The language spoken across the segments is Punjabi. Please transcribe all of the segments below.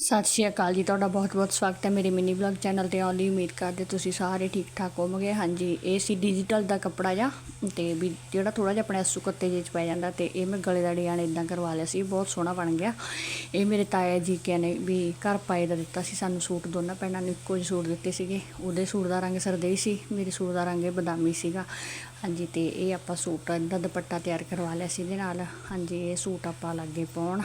ਸਤਿ ਸ਼੍ਰੀ ਅਕਾਲ ਜੀ, ਤੁਹਾਡਾ ਬਹੁਤ-ਬਹੁਤ ਸਵਾਗਤ ਹੈ ਮੇਰੇ ਮਿਨੀ ਵਲੌਗ ਚੈਨਲ ਤੇ। ਆਉਣ ਲਈ ਉਮੀਦ ਕਰਦੇ ਤੁਸੀਂ ਸਾਰੇ ਠੀਕ ਠਾਕ ਹੋਵੋਗੇ। ਹਾਂਜੀ, ਇਹ ਸੀ ਡਿਜੀਟਲ ਦਾ ਕੱਪੜਾ ਜਾ ਤੇ ਵੀ ਜਿਹੜਾ ਥੋੜਾ ਜਿਹਾ ਆਪਣੇ ਸੁਕੱਤੇ ਜਿਹੇ ਚ ਪੈ ਜਾਂਦਾ, ਤੇ ਇਹ ਮੈਂ ਗਲੇ ਦਾ ਡਿਜ਼ਾਈਨ ਇਦਾਂ ਕਰਵਾ ਲਿਆ ਸੀ, ਬਹੁਤ ਸੋਹਣਾ ਬਣ ਗਿਆ। ਇਹ ਮੇਰੇ ਤਾਇਆ ਜੀ ਕੇ ਨੇ ਵੀ ਘਰ ਪਾਏ ਦਾ ਦਿੱਤਾ ਸੀ, ਸਾਨੂੰ ਸੂਟ ਦੋਨਾਂ ਭੈਣਾਂ ਨੂੰ ਇੱਕੋ ਜਿਹੇ ਸੂਟ ਦਿੱਤੇ ਸੀਗੇ। ਉਹਦੇ ਸੂਟ ਦਾ ਰੰਗ ਸਰਦੇਈ ਸੀ, ਮੇਰੇ ਸੂਟ ਦਾ ਰੰਗ ਬਦਾਮੀ ਸੀਗਾ। ਹਾਂਜੀ, ਤੇ ਇਹ ਆਪਾਂ ਸੂਟ ਦਾ ਦੁਪੱਟਾ ਤਿਆਰ ਕਰਵਾ ਲਿਆ ਸੀ ਇਹਦੇ ਨਾਲ। ਹਾਂਜੀ, ਇਹ ਸੂਟ ਆਪਾਂ ਲੱਗੇ ਪਾਉਣ।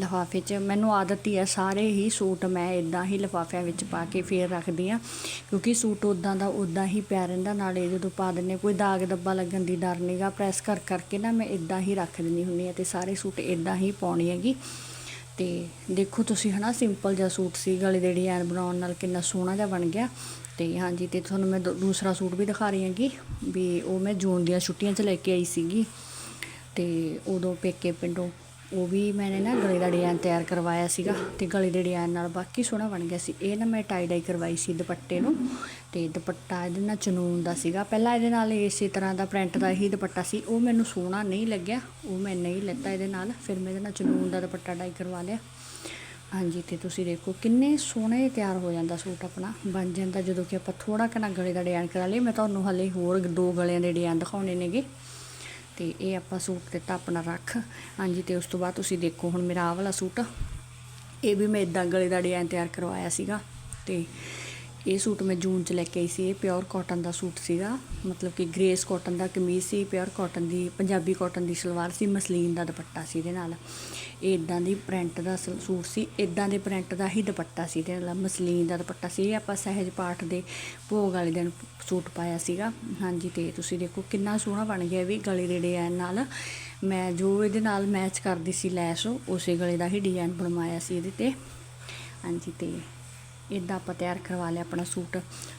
ਲਿਫਾਫੇ 'ਚ। ਮੈਨੂੰ ਆਦਤ ਹੀ ਹੈ, ਸਾਰੇ ਹੀ ਸੂਟ ਮੈਂ ਇਦਾਂ ਹੀ ਲਿਫਾਫਿਆਂ ਵਿੱਚ ਪਾ ਕੇ ਫੇਰ ਰੱਖਦੀ ਆ ਕਿਉਂਕਿ ਸੂਟ ਉਦਾਂ ਦਾ ਉਦਾਂ ਹੀ ਪਿਆ ਰਹਿੰਦਾ, ਨਾਲੇ ਜਦੋਂ ਪਾ ਦਿੰਨੇ ਕੋਈ ਦਾਗ ਦੱਬਾ ਲੱਗਣ ਦੀ ਡਰ ਨਹੀਂਗਾ ਪ੍ਰੈਸ ਕਰ ਕਰਕੇ ਨਾ ਮੈਂ ਇਦਾਂ ਹੀ ਰੱਖ ਦਿੰਦੀ ਹੁੰਦੀ ਆ ਤੇ ਸਾਰੇ ਸੂਟ ਇਦਾਂ ਹੀ ਪਾਉਣੀ ਹੈਗੀ। ਤੇ ਦੇਖੋ ਤੁਸੀਂ ਹਨਾ, ਸਿੰਪਲ ਜਿਹਾ ਸੂਟ ਸੀ, ਗਲੇ ਦੇ ਡਿਜ਼ਾਈਨ ਬਣਾਉਣ ਨਾਲ ਕਿੰਨਾ ਸੋਹਣਾ ਜਿਹਾ ਬਣ ਗਿਆ। ਤੇ ਹਾਂਜੀ, ਤੇ ਤੁਹਾਨੂੰ ਮੈਂ ਦੂ- ਦੂਸਰਾ ਸੂਟ ਵੀ ਦਿਖਾ ਰਹੀ ਹਾਂਗੀ, ਵੀ ਉਹ ਮੈਂ ਜੂਨ ਦੀਆਂ ਛੁੱਟੀਆਂ 'ਚ ਲੈ ਕੇ ਆਈ ਸੀਗੀ। ਤੇ ਉਦੋਂ ਪੇਕੇ ਪਿੰਡੋਂ ਉਹ ਵੀ ਮੈਂ ਨਾ ਗਲੇ ਦਾ ਡਿਜ਼ਾਈਨ ਤਿਆਰ ਕਰਵਾਇਆ ਸੀਗਾ ਤੇ ਗਲੇ ਦੇ ਡਿਜ਼ਾਈਨ ਨਾਲ ਬਾਕੀ ਸੋਹਣਾ ਬਣ ਗਿਆ ਸੀ। ਇਹ ਨਾ ਮੈਂ ਟਾਈ ਡਾਈ ਕਰਵਾਈ ਸੀ ਦੁਪੱਟੇ ਨੂੰ ਤੇ ਦੁਪੱਟਾ ਇਹਦੇ ਨਾਲ ਚਨੂਨ ਦਾ ਸੀਗਾ। ਪਹਿਲਾਂ ਇਹਦੇ ਨਾਲ ਇਸੇ ਤਰ੍ਹਾਂ ਦਾ ਪ੍ਰਿੰਟ ਦਾ ਹੀ ਦੁਪੱਟਾ ਸੀ। ਉਹ ਮੈਨੂੰ ਸੋਹਣਾ ਨਹੀਂ ਲੱਗਿਆ। ਉਹ ਮੈਂ ਨਹੀਂ ਲੈਤਾ ਇਹਦੇ ਨਾਲ। ਫਿਰ ਮੈਂ ਇਹਦੇ ਨਾਲ ਚਨੂਨ ਦਾ ਦੁਪੱਟਾ ਡਾਈ ਕਰਵਾ ਲਿਆ। ਹਾਂਜੀ ਤੇ ਤੁਸੀਂ ਦੇਖੋ ਕਿੰਨੇ ਸੋਹਣੇ ਤਿਆਰ ਹੋ ਜਾਂਦਾ ਸੂਟ ਆਪਣਾ। ਬਣ ਜਾਂਦਾ ਜਦੋਂ ਕਿ ਆਪਾਂ ਥੋੜਾ ਕਨਾ ਗਲੇ ਦਾ ਡਿਜ਼ਾਈਨ ਕਰਾ ਲਈਏ। ਮੈਂ ਤੁਹਾਨੂੰ ਹਲੇ ਹੋਰ ਦੋ ਗਲਿਆਂ ਦੇ ਡਿਜ਼ਾਈਨ ਦਿਖਾਉਣੇ ਨੇਗੇ। ਤੇ ਇਹ ਆਪਾਂ ਸੂਟ ਦਿੱਤਾ ਆਪਣਾ ਰੱਖ। ਹਾਂਜੀ, ਤੇ ਉਸ ਤੋਂ ਬਾਅਦ ਤੁਸੀਂ ਦੇਖੋ ਹੁਣ ਮੇਰਾ ਆਹ ਵਾਲਾ ਸੂਟ। ਇਹ ਵੀ ਮੈਂ ਇਦਾਂ ਗਲੇ ਦਾ ਡਿਜ਼ਾਈਨ ਤਿਆਰ ਕਰਵਾਇਆ ਸੀਗਾ। ਤੇ ਇਹ ਸੂਟ ਮੈਂ ਜੂਨ ਚ ਲੈ ਕੇ ਆਈ ਸੀ, ਇਹ ਪਿਓਰ ਕਾਟਨ ਦਾ ਸੂਟ ਸੀਗਾ। ਮਤਲਬ ਕਿ ਗ੍ਰੇਸ ਕਾਟਨ ਦਾ ਕਮੀਜ਼ ਸੀ ਪਿਓਰ ਕਾਟਨ ਦੀ, ਪੰਜਾਬੀ ਕਾਟਨ ਦੀ ਸਲਵਾਰ ਸੀ, ਮਸਲੀਨ ਦਾ ਦੁਪੱਟਾ ਸੀ ਇਹਦੇ ਨਾਲ। ਇਹ ਇਦਾਂ ਦੀ ਪ੍ਰਿੰਟ ਦਾ ਸਲ- ਸੂਟ ਸੀ ਇਦਾਂ ਦੇ ਪ੍ਰਿੰਟ ਦਾ ਹੀ ਦੁਪੱਟਾ ਸੀ ਇਹਦੇ ਨਾਲ, ਮਸਲੀਨ ਦਾ ਦੁਪੱਟਾ ਸੀ। ਇਹ ਆਪਾਂ ਸਹਿਜ ਪਾਠ ਦੇ ਭੋਗ ਵਾਲੇ ਦਿਨ ਸੂਟ ਪਾਇਆ ਸੀਗਾ। ਹਾਂਜੀ, ਤੇ ਤੁਸੀਂ ਦੇਖੋ ਕਿੰਨਾ ਸੋਹਣਾ ਬਣ ਗਿਆ ਵੀ ਗਲੇ ਦੇ ਡਿਜ਼ਾਈਨ ਨਾਲ। ਮੈਂ ਜੋ ਇਹਦੇ ਨਾਲ ਮੈਚ ਕਰਦੀ ਸੀ ਲੈਸ, ਉਸੇ ਗਲੇ ਦਾ ਹੀ ਡਿਜ਼ਾਈਨ ਬਣਵਾਇਆ ਸੀ ਇਹਦੇ ਤੇ। ਹਾਂਜੀ, ਤੇ ਇਦਾਂ ਆਪਾਂ ਤਿਆਰ ਕਰਵਾ ਲਿਆ ਆਪਣਾ ਸੂਟ।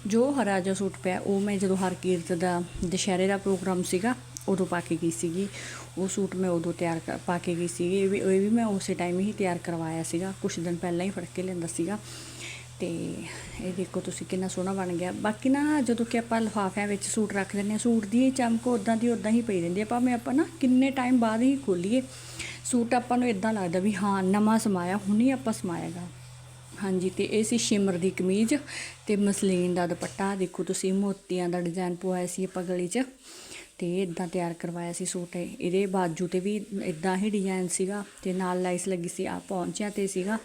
ਜੋ ਹਰਾ ਜਿਹਾ ਸੂਟ ਪਿਆ, ਉਹ ਮੈਂ ਜਦੋਂ ਹਰਕੀਰਤ ਦਾ ਦੁਸ਼ਹਿਰੇ ਦਾ ਪ੍ਰੋਗਰਾਮ ਸੀਗਾ, ਉਦੋਂ ਪਾ ਕੇ ਗਈ ਸੀਗੀ। ਉਹ ਸੂਟ ਮੈਂ ਉਦੋਂ ਤਿਆਰ ਪਾ ਕੇ ਗਈ ਸੀਗੀ। ਇਹ ਵੀ ਇਹ ਵੀ ਮੈਂ ਉਸੇ ਟਾਈਮ ਹੀ ਤਿਆਰ ਕਰਵਾਇਆ ਸੀਗਾ। ਕੁਝ ਦਿਨ ਪਹਿਲਾਂ ਹੀ ਫੜ ਕੇ ਲੈਂਦਾ ਸੀਗਾ। ਤੇ ਇਹ ਦੇਖੋ ਤੁਸੀਂ ਕਿੰਨਾ ਸੋਹਣਾ ਬਣ ਗਿਆ। ਬਾਕੀ ਨਾ, ਜਦੋਂ ਕਿ ਆਪਾਂ ਲਿਫਾਫਿਆਂ ਵਿੱਚ ਸੂਟ ਰੱਖ ਦਿੰਦੇ ਹਾਂ, ਸੂਟ ਦੀ ਚਮਕ ਉਦਾਂ ਦੀ ਉਦਾਂ ਹੀ ਪਈ ਰਹਿੰਦੀ ਹੈ। ਭਾਵੇਂ ਆਪਾਂ ਨਾ ਕਿੰਨੇ ਟਾਈਮ ਬਾਅਦ ਹੀ ਖੋਲੀਏ, ਸੂਟ ਆਪਾਂ ਨੂੰ ਇਦਾਂ ਲੱਗਦਾ ਵੀ ਹਾਂ, ਨਵਾਂ ਸਮਾਇਆ, ਹੁਣੀ ਆਪਾਂ ਸਮਾਇਆਗਾ। ਹਾਂਜੀ, ਤੇ ਇਹ ਸੀ ਸ਼ਿਮਰ ਦੀ ਕਮੀਜ਼ ਤੇ ਮਸਲੀਨ ਦਾ ਦੁਪੱਟਾ। ਦੇਖੋ ਤੁਸੀਂ ਮੋਤੀਆਂ ਦਾ ਡਿਜ਼ਾਈਨ ਪਵਾਇਆ ਸੀ ਆਪਾਂ ਗਲੀ 'ਚ ਤੇ ਇਦਾਂ ਤਿਆਰ ਕਰਵਾਇਆ ਸੀ ਸੂਟ ਇਹਦੇ ਬਾਜੂ ਤੇ ਵੀ ਇਦਾਂ ਹੀ ਡਿਜ਼ਾਈਨ ਸੀਗਾ ਤੇ ਨਾਲ ਲਾਈਸ ਲੱਗੀ ਸੀ ਆ ਪਹੁੰਚਿਆ ਤੇ ਸੀਗਾ।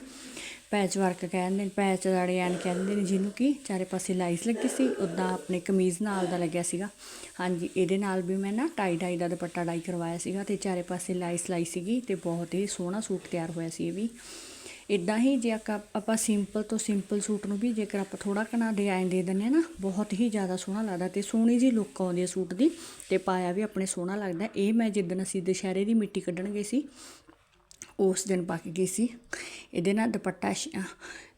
ਪੈਚ ਵਰਕ ਕਹਿੰਦੇ ਨੇ, ਪੈਚ ਦਾ ਡਿਜ਼ਾਈਨ ਕਹਿੰਦੇ ਨੇ ਜਿਹਨੂੰ ਕਿ ਚਾਰੇ ਪਾਸੇ ਲਾਈਸ ਲੱਗੀ ਸੀ ਉਦਾਂ ਆਪਣੇ ਕਮੀਜ਼ ਨਾਲ ਦਾ ਲੱਗਿਆ ਸੀਗਾ। ਹਾਂਜੀ, ਇਹਦੇ ਨਾਲ ਵੀ ਮੈਂ ਨਾ ਟਾਈ ਡਾਈ ਦਾ ਦੁਪੱਟਾ ਡਾਈ ਕਰਵਾਇਆ ਸੀਗਾ ਤੇ ਚਾਰੇ ਪਾਸੇ ਲਾਈਸ ਲਾਈ ਸੀਗੀ ਤੇ ਬਹੁਤ ਹੀ ਸੋਹਣਾ ਸੂਟ ਤਿਆਰ ਹੋਇਆ ਸੀ ਇਹ ਵੀ। ਇਦਾਂ ਹੀ ਜੇ ਆਪਾਂ ਆਪਾਂ ਸਿੰਪਲ ਤੋਂ ਸਿੰਪਲ ਸੂਟ ਨੂੰ ਵੀ ਜੇਕਰ ਆਪਾਂ ਥੋੜਾ ਕਨਾ ਡਿਜ਼ਾਈਨ ਦੇ ਦਿੰਨੇ ਆ ਨਾ, ਬਹੁਤ ਹੀ ਜ਼ਿਆਦਾ ਸੋਹਣਾ ਲੱਗਦਾ ਤੇ ਸੋਹਣੀ ਜੀ ਲੁੱਕ ਆਉਂਦੀ ਹੈ ਸੂਟ ਦੀ ਤੇ ਪਾਇਆ ਵੀ ਆਪਣੇ ਸੋਹਣਾ ਲੱਗਦਾ ਇਹ ਮੈਂ ਜਿੱਦਣ ਅਸੀਂ ਦੁਸ਼ਹਿਰੇ ਦੀ ਮਿੱਟੀ ਕੱਢਣ ਗਏ ਸੀ, ਉਸ ਦਿਨ ਪਾ ਕੇ ਗਈ ਸੀ। ਇਹਦੇ ਨਾਲ ਦੁਪੱਟਾ ਸ਼-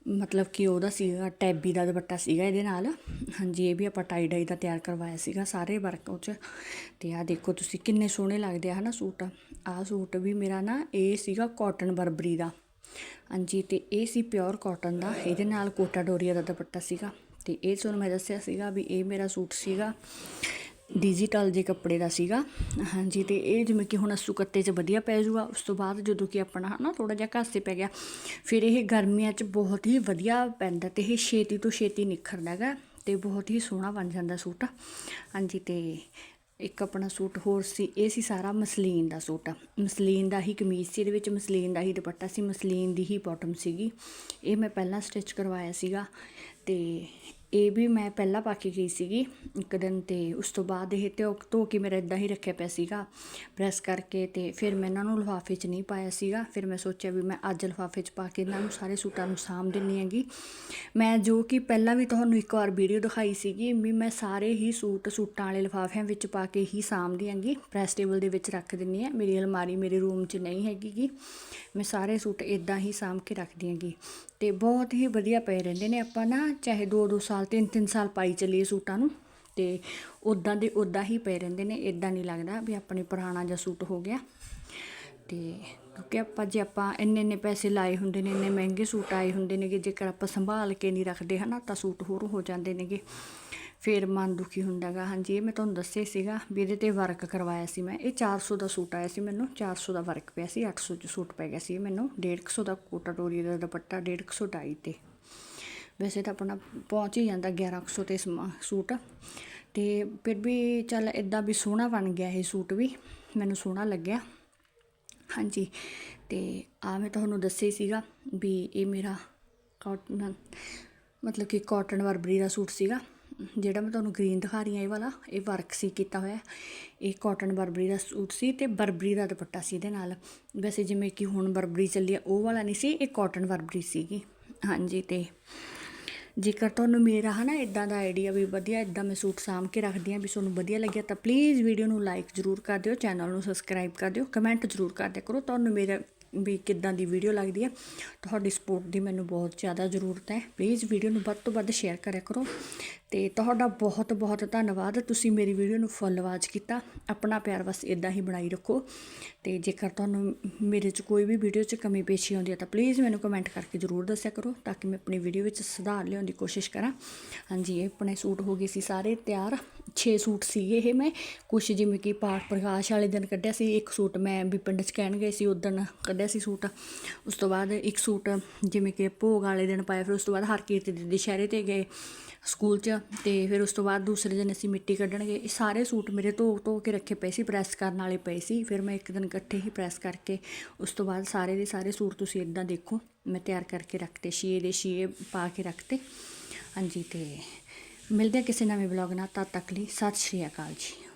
ਮਤਲਬ ਕਿ ਉਹਦਾ ਸੀਗਾ, ਟੈਬੀ ਦਾ ਦੁਪੱਟਾ ਸੀਗਾ ਇਹਦੇ ਨਾਲ। ਹਾਂਜੀ, ਇਹ ਵੀ ਆਪਾਂ ਟਾਈ ਡਾਈ ਦਾ ਤਿਆਰ ਕਰਵਾਇਆ ਸੀਗਾ ਸਾਰੇ ਵਰਕ ਉਹ 'ਚ। ਤੇ ਆਹ ਦੇਖੋ ਤੁਸੀਂ ਕਿੰਨੇ ਸੋਹਣੇ ਲੱਗਦੇ ਆ ਹਨਾ ਸੂਟ। ਆਹ ਸੂਟ ਵੀ ਮੇਰਾ ਨਾ, ਇਹ ਸੀਗਾ ਕਾਟਨ ਬਰਬਰੀ ਦਾ। ਹਾਂਜੀ, ਤੇ ਇਹ ਸੀ ਪਿਓਰ ਕਾਟਨ ਦਾ। ਇਹਦੇ ਨਾਲ ਕੋਟਾ ਡੋਰੀਆ ਦਾ ਦੁਪੱਟਾ ਸੀਗਾ। ਤੇ ਇਹ ਤੁਹਾਨੂੰ ਮੈਂ ਦੱਸਿਆ ਸੀਗਾ ਵੀ ਇਹ ਮੇਰਾ ਸੂਟ ਸੀਗਾ ਡਿਜੀਟਲ ਜੇ ਕੱਪੜੇ ਦਾ ਸੀਗਾ। ਹਾਂਜੀ, ਤੇ ਇਹ ਜਿਵੇਂ ਕਿ ਹੁਣ ਅਸੂ ਕੱਤੇ 'ਚ ਵਧੀਆ ਪੈ ਜੂਗਾ। ਉਸ ਤੋਂ ਬਾਅਦ ਜਦੋਂ ਕਿ ਆਪਣਾ ਹਨਾ ਥੋੜਾ ਜਿਹਾ ਘਾਸੇ ਪੈ ਗਿਆ, ਫਿਰ ਇਹ ਗਰਮੀਆਂ 'ਚ ਬਹੁਤ ਹੀ ਵਧੀਆ ਪੈਂਦਾ ਤੇ ਇਹ ਛੇਤੀ ਤੋਂ ਛੇਤੀ ਨਿਖਰਦਾ ਹੈਗਾ ਤੇ ਬਹੁਤ ਹੀ ਸੋਹਣਾ ਬਣ ਜਾਂਦਾ ਸੂਟ। ਹਾਂਜੀ, ਤੇ ਇੱਕ ਆਪਣਾ ਸੂਟ ਹੋਰ ਸੀ, ਇਹ ਸੀ ਸਾਰਾ ਮਸਲੀਨ ਦਾ ਸੂਟ। ਮਸਲੀਨ ਦਾ ਹੀ ਕਮੀਜ਼ ਸੀ, ਇਹਦੇ ਵਿੱਚ ਮਸਲੀਨ ਦਾ ਹੀ ਦੁਪੱਟਾ ਸੀ, ਮਸਲੀਨ ਦੀ ਹੀ ਬਾਟਮ ਸੀਗੀ। ਇਹ ਮੈਂ ਪਹਿਲਾਂ ਸਟਿਚ ਕਰਵਾਇਆ ਸੀਗਾ ਤੇ ਇਹ ਵੀ ਮੈਂ ਪਹਿਲਾਂ ਪਾ ਕੇ ਗਈ ਸੀਗੀ ਇੱਕ ਦਿਨ ਤੇ ਉਸ ਤੋਂ ਬਾਅਦ ਇਹ ਧੋ ਧੋ ਕੇ ਮੇਰਾ ਇਦਾਂ ਹੀ ਰੱਖਿਆ ਪਿਆ ਸੀਗਾ ਪ੍ਰੈਸ ਕਰਕੇ ਤੇ ਫਿਰ ਮੈਂ ਇਹਨਾਂ ਨੂੰ ਲਫ਼ਾਫੇ 'ਚ ਨਹੀਂ ਪਾਇਆ ਸੀਗਾ, ਫਿਰ ਮੈਂ ਸੋਚਿਆ ਵੀ ਮੈਂ ਅੱਜ ਲਿਫਾਫੇ 'ਚ ਪਾ ਕੇ ਇਹਨਾਂ ਨੂੰ ਸਾਰੇ ਸੂਟਾਂ ਨੂੰ ਸਾਂਭ ਦਿੰਨੀ ਹੈਗੀ। ਮੈਂ ਜੋ ਕਿ ਪਹਿਲਾਂ ਵੀ ਤੁਹਾਨੂੰ ਇੱਕ ਵਾਰ ਵੀਡੀਓ ਦਿਖਾਈ ਸੀਗੀ, ਵੀ ਮੈਂ ਸਾਰੇ ਹੀ ਸੂਟ ਸੂਟਾਂ ਵਾਲੇ ਲਿਫਾਫਿਆਂ ਵਿੱਚ ਪਾ ਕੇ ਹੀ ਸਾਂਭਦੀ ਹੈਗੀ ਪ੍ਰੈਸ ਟੇਬਲ ਦੇ ਵਿੱਚ ਰੱਖ ਦਿੰਨੀ ਆ ਮੇਰੀ ਅਲਮਾਰੀ ਮੇਰੇ ਰੂਮ 'ਚ ਨਹੀਂ ਹੈਗੀ ਗੀ, ਮੈਂ ਸਾਰੇ ਸੂਟ ਇਦਾਂ ਹੀ ਸਾਂਭ ਕੇ ਰੱਖਦੀ ਹੈਗੀ। ਤੇ ਬਹੁਤ ਹੀ ਵਧੀਆ ਪਏ ਰਹਿੰਦੇ ਨੇ ਆਪਾਂ ਨਾ, ਚਾਹੇ 2-2 ਸਾਲ 3-3 ਸਾਲ ਪਾਈ ਚੱਲੀਏ ਸੂਟਾਂ ਨੂੰ। ਤੇ ਉਦਾਂ ਦੇ ਉਦਾਂ ਹੀ ਪਏ ਰਹਿੰਦੇ ਨੇ ਇਦਾਂ ਨਹੀਂ ਲੱਗਦਾ ਵੀ ਆਪਣੇ ਪੁਰਾਣਾ ਜਿਹਾ ਸੂਟ ਹੋ ਗਿਆ। ਤੇ ਕਿਉਂਕਿ ਆਪਾਂ ਜੇ ਆਪਾਂ ਇੰਨੇ ਇੰਨੇ ਪੈਸੇ ਲਾਏ ਹੁੰਦੇ ਨੇ, ਇੰਨੇ ਮਹਿੰਗੇ ਸੂਟ ਆਏ ਹੁੰਦੇ ਨੇਗੇ ਜੇਕਰ ਆਪਾਂ ਸੰਭਾਲ ਕੇ ਨਹੀਂ ਰੱਖਦੇ ਹਨਾ, ਤਾਂ ਸੂਟ ਹੋਰ ਹੋ ਜਾਂਦੇ ਨੇਗੇ। ਫਿਰ ਮਨ ਦੁਖੀ ਹੁੰਦਾਗਾ ਹਾਂਜੀ, ਇਹ ਮੈਂ ਤੁਹਾਨੂੰ ਦੱਸਿਆ ਸੀਗਾ ਵੀ ਇਹਦੇ ਤੇ ਵਰਕ ਕਰਵਾਇਆ ਸੀ ਮੈਂ। ਇਹ 400 ਦਾ ਸੂਟ ਆਇਆ ਸੀ ਮੈਨੂੰ। 400 ਦਾ ਵਰਕ ਪਿਆ ਸੀ 800 ਚ ਸੂਟ ਪੈ ਗਿਆ ਸੀ ਇਹ ਮੈਨੂੰ। 150 ਦਾ ਕੋਟਾ ਡੋਰੀ ਦਾ ਦੁਪੱਟਾ 150 ਡਾਈ ਤੇ। ਵੈਸੇ ਤਾਂ ਆਪਣਾ ਪਹੁੰਚ ਹੀ ਜਾਂਦਾ 1100 ਤੇ ਸਮਾ- ਸੂਟ। ਤੇ ਫਿਰ ਵੀ ਚੱਲ ਇਦਾਂ ਵੀ ਸੋਹਣਾ ਬਣ ਗਿਆ ਇਹ ਸੂਟ ਵੀ, ਮੈਨੂੰ ਸੋਹਣਾ ਲੱਗਿਆ। ਹਾਂਜੀ, ਤੇ ਆ ਮੈਂ ਤੁਹਾਨੂੰ ਦੱਸਿਆ ਸੀਗਾ ਵੀ ਇਹ ਮੇਰਾ ਕਾਟਨ ਮਤਲਬ ਕਿ ਕਾਟਨ ਵਰਬਰੀ ਦਾ ਸੂਟ ਸੀਗਾ, ਜਿਹੜਾ ਮੈਂ ਤੁਹਾਨੂੰ ਗ੍ਰੀਨ ਦਿਖਾ ਰਹੀ ਹਾਂ ਇਹ ਵਾਲਾ, ਇਹ ਵਰਕ ਸੀ, ਕੀਤਾ ਹੋਇਆ। ਇਹ ਕਾਟਨ ਬਰਬਰੀ ਦਾ ਸੂਟ ਸੀ ਤੇ ਬਰਬਰੀ ਦਾ ਦੁਪੱਟਾ ਸੀ ਇਹਦੇ ਨਾਲ। ਵੈਸੇ ਜਿਵੇਂ ਕਿ ਹੁਣ ਬਰਬਰੀ ਚੱਲੀ ਆ, ਉਹ ਵਾਲਾ ਨਹੀਂ ਸੀ, ਇਹ ਕਾਟਨ ਬਰਬਰੀ ਸੀਗੀ। ਹਾਂਜੀ, ਤੇ ਜੇਕਰ ਤੁਹਾਨੂੰ ਮੇਰਾ ਹਨਾ ਇਦਾਂ ਦਾ ਆਈਡੀਆ ਵੀ ਵਧੀਆ ਇਦਾਂ ਮੈਂ ਸੂਟ ਸਾਂਭ ਕੇ ਰੱਖਦੀ ਹਾਂ ਵੀ ਤੁਹਾਨੂੰ ਵਧੀਆ ਲੱਗਿਆ ਤਾਂ ਪਲੀਜ਼ ਵੀਡੀਓ ਨੂੰ ਲਾਈਕ ਜ਼ਰੂਰ ਕਰ ਦਿਓ ਚੈਨਲ ਨੂੰ ਸਬਸਕ੍ਰਾਈਬ ਕਰ ਦਿਓ ਕਮੈਂਟ ਜ਼ਰੂਰ ਕਰ ਦਿਆ ਕਰੋ। ਤੁਹਾਨੂੰ ਮੇਰਾ ਵੀ ਕਿੱਦਾਂ ਦੀ ਵੀਡੀਓ ਲੱਗਦੀ ਹੈ ਤੁਹਾਡੀ ਸਪੋਰਟ ਦੀ ਮੈਨੂੰ ਬਹੁਤ ਜ਼ਿਆਦਾ ਜ਼ਰੂਰਤ ਹੈ। ਪਲੀਜ਼ ਵੀਡੀਓ ਨੂੰ ਵੱਧ ਤੋਂ ਵੱਧ ਸ਼ੇਅਰ ਕਰਿਆ ਕਰੋ। ਤੇ ਤੁਹਾਡਾ ਬਹੁਤ ਬਹੁਤ ਧੰਨਵਾਦ। ਤੁਸੀਂ ਮੇਰੀ ਵੀਡੀਓ ਨੂੰ ਫੁੱਲ ਵਾਚ ਕੀਤਾ। ਆਪਣਾ ਪਿਆਰ ਬਸ ਇਦਾਂ ਹੀ ਬਣਾਈ ਰੱਖੋ। ਤੇ ਜੇਕਰ ਤੁਹਾਨੂੰ ਮੇਰੇ 'ਚ ਕੋਈ ਵੀ ਵੀਡੀਓ 'ਚ ਕਮੀ ਪੇਸ਼ੀ ਆਉਂਦੀ ਹੈ ਤਾਂ ਪਲੀਜ਼ ਮੈਨੂੰ ਕਮੈਂਟ ਕਰਕੇ ਜ਼ਰੂਰ ਦੱਸਿਆ ਕਰੋ ਤਾਂ ਕਿ ਮੈਂ ਆਪਣੀ ਵੀਡੀਓ ਵਿੱਚ ਸੁਧਾਰ ਲਿਆਉਣ ਦੀ ਕੋਸ਼ਿਸ਼ ਕਰਾਂ। ਹਾਂਜੀ, ਇਹ ਆਪਣੇ ਸੂਟ ਹੋ ਗਏ ਸੀ ਸਾਰੇ ਤਿਆਰ। 6 ਸੂਟ ਸੀਗੇ ਇਹ ਮੈਂ। ਕੁਛ ਜਿਵੇਂ ਕਿ ਪਾਠ ਪ੍ਰਕਾਸ਼ ਵਾਲੇ ਦਿਨ ਕੱਢਿਆ ਸੀ, ਇੱਕ ਸੂਟ ਮੈਂ ਵੀ ਪਿੰਡ 'ਚ ਕਹਿਣ ਗਏ ਸੀ ਉਦੋਂ ਕੱਢਿਆ ਸੀ ਸੂਟ। ਉਸ ਤੋਂ ਬਾਅਦ ਇੱਕ ਸੂਟ ਜਿਵੇਂ ਕਿ ਭੋਗ ਵਾਲੇ ਦਿਨ ਪਾਇਆ, ਫਿਰ ਉਸ ਤੋਂ ਬਾਅਦ ਹਰਕੀਰਤ ਦੇ ਦੁਸ਼ਹਿਰੇ ਤੇ ਗਏ। ਸਕੂਲ 'ਚ ਤੇ ਫਿਰ ਉਸ ਤੋਂ ਬਾਅਦ ਦੂਸਰੇ ਦਿਨ ਅਸੀਂ ਮਿੱਟੀ ਕੱਢਣਗੇ। ਇਹ ਸਾਰੇ ਸੂਟ ਮੇਰੇ ਧੋ ਧੋ ਕੇ ਰੱਖੇ ਪਏ ਸੀ, ਪ੍ਰੈਸ ਕਰਨ ਵਾਲੇ ਪਏ ਸੀ। ਫਿਰ ਮੈਂ ਇੱਕ ਦਿਨ ਇਕੱਠੇ ਹੀ ਪ੍ਰੈਸ ਕਰਕੇ ਉਸ ਤੋਂ ਬਾਅਦ ਸਾਰੇ ਦੇ ਸਾਰੇ ਸੂਟ ਤੁਸੀਂ ਇਦਾਂ ਦੇਖੋ। ਮੈਂ ਤਿਆਰ ਕਰਕੇ ਰੱਖਤੇ ਸ਼ੀਏ ਦੇ ਸ਼ੀਏ ਪਾ ਕੇ ਰੱਖਤੇ। ਹਾਂਜੀ, ਤੇ ਮਿਲਦੇ ਹਾਂ ਕਿਸੇ ਨਵੇਂ ਬਲੌਗ ਨਾਲ। ਤਦ ਤੱਕ ਲਈ ਸਤਿ ਸ਼੍ਰੀ ਅਕਾਲ ਜੀ।